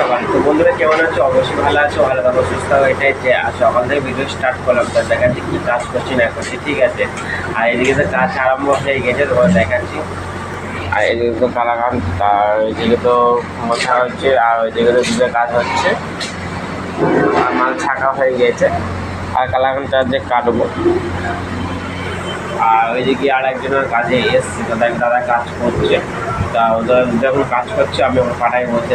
সকাল। তো বন্ধুরা, কেমন আছো? অবশ্যই ভালো আছো, ভালো থাকো, সুস্থ এটাই যে আর সকাল থেকে ভিডিও স্টার্ট করলাম। তো দেখাচ্ছি কি কাজ করছি, না করছি, ঠিক আছে? আর এদিকে তো কাজ আরম্ভ হয়ে গেছে, তোমার দেখাচ্ছি। আর এদিকে তো কালাকান তার এদিকে তো মশা হচ্ছে, আর ওইদিকে তো দুধের কাজ হচ্ছে। আর মাল ছাকা হয়ে গেছে, আর কালাকান চার্জে কাটবো। আর ওইদিকে আর একজনের কাজে এসছে দেখ দাদা কাজ করছে। তা ওদের যখন কাজ করছে, আমি ওর পাঠাই বলতে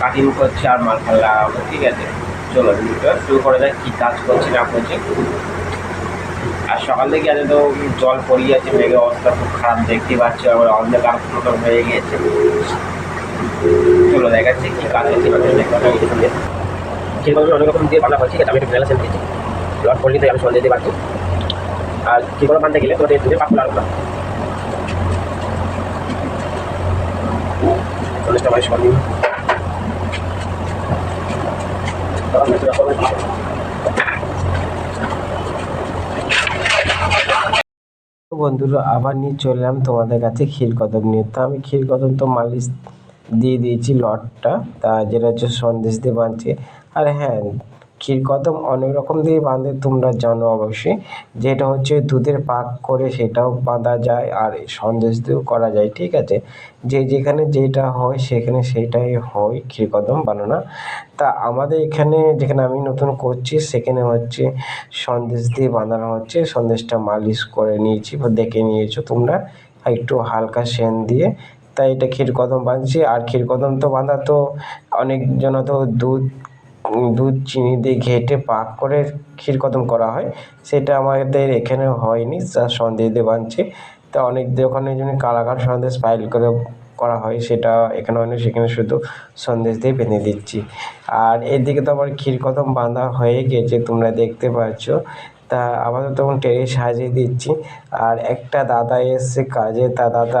কাটিং করছে আর মাল ফাল লাগাবো ঠিক আছে? চলো, ভিডিওটা শুরু করে দেখ কী কাজ করছে না করছে। আর সকাল থেকে আজ তো জল পড়িয়ে আছে মেঘের অবস্থা খুব খারাপ, দেখতে পাচ্ছি, আবার অন্ধকার মতো হয়ে গেছে। চলো, দেখাচ্ছি কী কাজ হচ্ছে ঠিকভাবে অনেক রকম দিয়ে বানা হয় ঠিক আছে আমি একটু ভ্যালা সেল দিয়েছি। লট করলে তো, আমি সন্দেহ দিতে পারছি। আর কী করে বানতে গেলে, তোমাদের দুধে পাক লাগবে না চল্লিশটা বাইশ সন্দেহ তো বন্ধুরা, আবার নিয়ে চললাম তোমাদের কাছে ক্ষীর কদম নিয়ে। তো আমি ক্ষীর কদম তো মালিশ দিয়ে দিয়েছি লটটা, তা যেটা হচ্ছে সন্দেশ দিয়ে বাঁধছে আর হ্যাঁ ক্ষীর কদম অনেক রকম দিয়ে বাঁধে, তোমরা জানো অবশ্যই। যেটা হচ্ছে দুধের পাক করে সেটাও বাঁধা যায় আর সন্দেশ দিয়েও করা যায়, ঠিক আছে? যে যেখানে যেটা হয় সেখানে সেটাই হয় ক্ষীর কদম বানানো তা আমাদের এখানে যেখানে আমি নতুন করছি, সেখানে হচ্ছে সন্দেশ দিয়ে বাঁধানো হচ্ছে। সন্দেশটা মালিশ করে নিয়েছি বা দেখে নিয়েছো তোমরা। একটু হালকা সেন দিয়ে। তাই এটা ক্ষীর কদম বাঁধছি। আর ক্ষীর কদম তো বাঁধা তো অনেকজন তো দুধ দুধ, চিনি দিয়ে ঘেটে পাক করে ক্ষীর কদম করা হয়। সেটা আমাদের এখানে হয়নি সন্দেশ দিয়ে বানছে। তা অনেক দোকানে যেমন কালাকার সন্দেশ ফাইল করে করা হয়, সেটা এখানে হয়নি, সেখানে শুধু সন্দেশ দিয়ে বেঁধে দিচ্ছি। আর এদিকে তো আবার ক্ষীর কদম বাঁধা হয়ে গেছে, তোমরা দেখতে পাচ্ছ। তা আপাতত তখন ট্রেনে সাজিয়ে দিচ্ছি। আর একটা দাদা এসছে কাজে, তা দাদা